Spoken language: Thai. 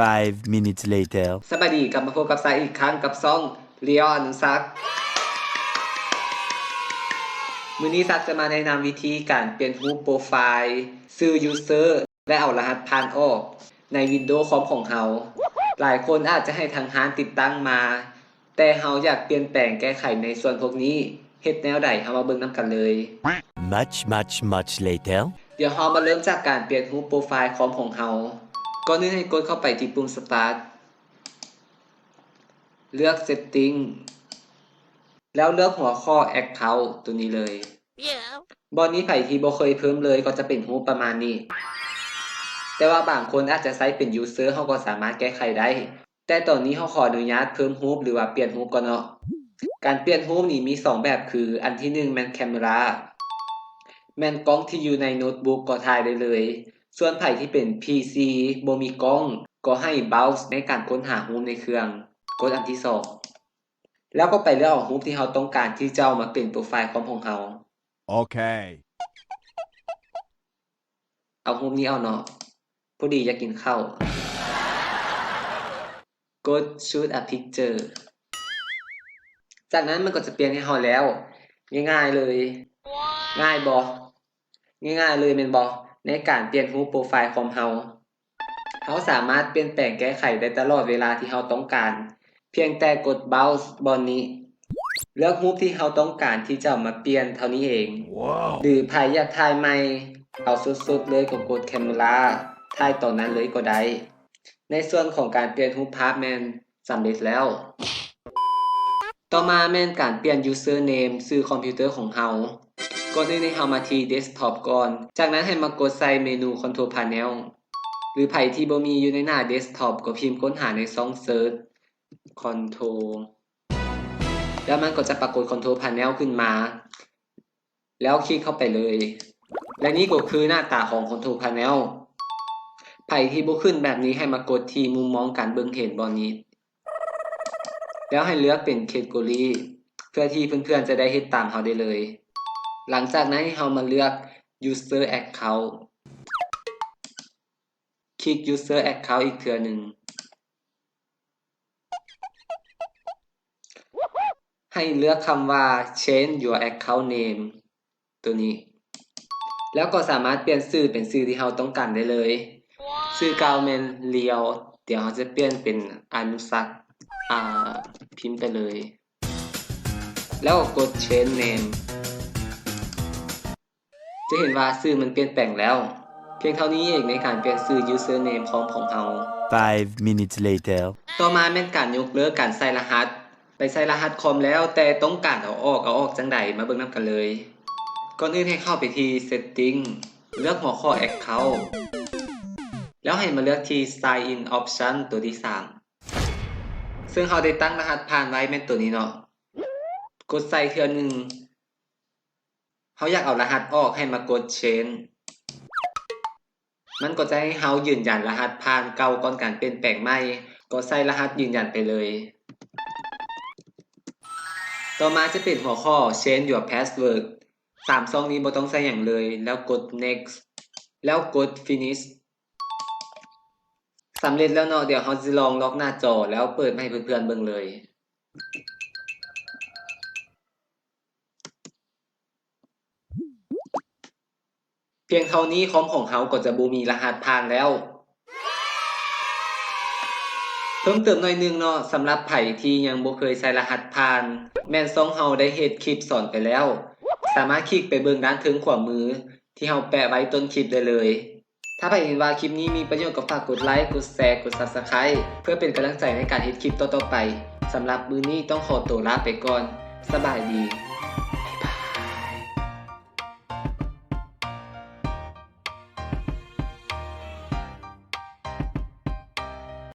Five minutes later. สวัสดีกลับมาพบกับสายอีกครั้งกับซ่องเลียนซัก มือนี้ซักจะมาแนะนำวิธีการเปลี่ยนรูปโปรไฟล์ซื้อ user และเอารหัสผ่านออก ใน Windows คอมของเราหลายคนอาจจะให้ทางฮานติดตั้งมา แต่เราอยากเปลี่ยนแปลงแก้ไขในส่วนพวกนี้เฮ็ดแนวใดเฮามาเบิ่งนํกันเลย Much, much, much later. เดี๋ยวเรามาเริ่มจากการเปลี่ยนรูปโปรไฟล์คอมของเรา ก่อนอื่นให้กดเข้าไปที่ปุ่ม Start เลือก Setting แล้วเลือกหัวข้อ Account ตัวนี้เลยบอนนี้ไผที่บ่เคยเพิ่มเลยก็จะเป็นรูปประมาณนี้ แต่ว่าบางคนอาจจะใช้เป็น User เขาก็สามารถแก้ไขได้ แต่ตอนนี้เขาขออนุญาตเพิ่มรูปหรือว่าเปลี่ยนรูปก่อนเนาะ การเปลี่ยนรูปนี่มีสองแบบคือ อันที่หนึ่งแมนแคม e ราแมนกล้องที่อยู่ในโน้ตบุ๊กก็ถ่ายได้เลย ส่วนไผที่เป็น PC บ่มีกล้อง ก็ให้ browse ในการค้นหารูปในเครื่อง กดอันที่สองแล้วก็ไปเลือกเอารูปที่เราต้องการที่จะเอามาเป็นโปรไฟล์คอมของเรา Okay. เอารูปนี้เอาเนาะพอดีอยากกินข้าวกด shoot a picture จากนั้นมันก็จะเปลี่ยนให้เราแล้ว ง่ายๆเลย ง่ายบอง่ายๆเลยแม่นบอ ในการเปลี่ยนรูปโปรไฟล์ของเราเราสามารถเปลี่ยนแปลงแก้ไขได้ตลอดเวลาที่เราต้องการ เพียงแต่กด browse บอนนี้ เลือกรูปที่เราต้องการที่จะเอามาเปลี่ยนเท่านี้เอง Wow. หรือภายอยากถ่ายใหม่ เอาสุดๆเลยก็กดแคม e ราถ่ายตอนนั้นเลยก็ได้ ในส่วนของการเปลี่ยนรูปภาพแมนสำเร็จแล้ว ต่อมาแม่นการเปลี่ยน username ซื้อคอมพิวเตอร์ของเฮา ก่อนอื่นให้เฮามาที่ desktop ก่อน จากนั้นให้มากดใส่เมนู control panel หรือไผที่บ่มีอยู่ในหน้า desktop ก็พิมพ์ค้นหาในช่อง search control แล้วมันก็จะปรากฏ control panel ขึ้นมา แล้วคลิกเข้าไปเลย และนี่ก็คือหน้าตาของ control panel ไผที่บ่ขึ้นแบบนี้ให้มากดที่มุมมองการเบิ่งเห็นบอนนี้ แล้วให้เลือกเป็น category เพื่อที่เพื่อนๆจะได้เฮ็ดตามเราได้เลย หลังจากนั้นให้เรามาเลือก user account คลิก user account อีกเทื่อหนึ่งให้เลือกคำว่า change your account name ตัวนี้ แล้วก็สามารถเปลี่ยนชื่อเป็นชื่อที่เราต้องการได้เลยชื่อเก่าแม่นเลียว เดี๋ยวเราจะเปลี่ยนเป็นอนุสักอ่าพิมพ์ไปเลย แล้วก็กด change name จะเห็นว่าชื่อมันเปลี่ยนแปลงแล้ว เพียงเท่านี้เองในการเปลี่ยนชื่อ username ของของเรา Five minutes later. ต่อมาแม่นการยกเลิกการใส่รหัส ไปใส่รหัสคอมแล้วแต่ต้องการเอาออกเอาออกจังใดมาเบิ่งนํกันเลย ก่อนอื่นให้เข้าไปที่ setting เลือกหัวข้อ account แล้วให้มาเลือกที่ sign in option ตัวที่ 3 ซึ่งเราได้ตั้งรหัสผ่านไว้แม่นตัวนี้เนาะ กดใส่เทื่อหนึง เขาอยากเอารหัสออกให้มากด change มันก็จะให้เฮายืนยันรหัสผ่านเก่าก่อนการเปลี่ยนแปลงใหม่ ก็ใส่รหัสยืนยันไปเลย ต่อมาจะเป็นหัวข้อ change your password สามซองนี้บ่ต้องใส่อย่างเลย แล้วกด next แล้วกด finish สำเร็จแล้วเนาะเดี๋ยวเราจะลองล็อกหน้าจอแล้วเปิดให้เพื่อนๆเบิ่งเลย พียงเท่านี้คอมของเราก็จะบ่มีรหัสผ่านแล้ว เพิ่มเติมหน่อยนึงเนาะสำหรับไผที่ยังบ่เคยใส่รหัสผ่าน แม่นซองเฮาได้เฮ็ดคลิปสอนไปแล้ว สามารถคลิกไปเบิ่งด้านถึงขวามือ ที่เฮาแปะไว้ต้นคลิปได้เลย ถ้าใครเห็นว่าคลิปนี้มีประโยชน์ก็ฝากกดไลค์กดแชร์กด Subscribe เพื่อเป็นกำลังใจในการเฮ็ดคลิปต่อๆไปสำหรับมือนี้ต้องขอตัวลาไปก่อน สบายดี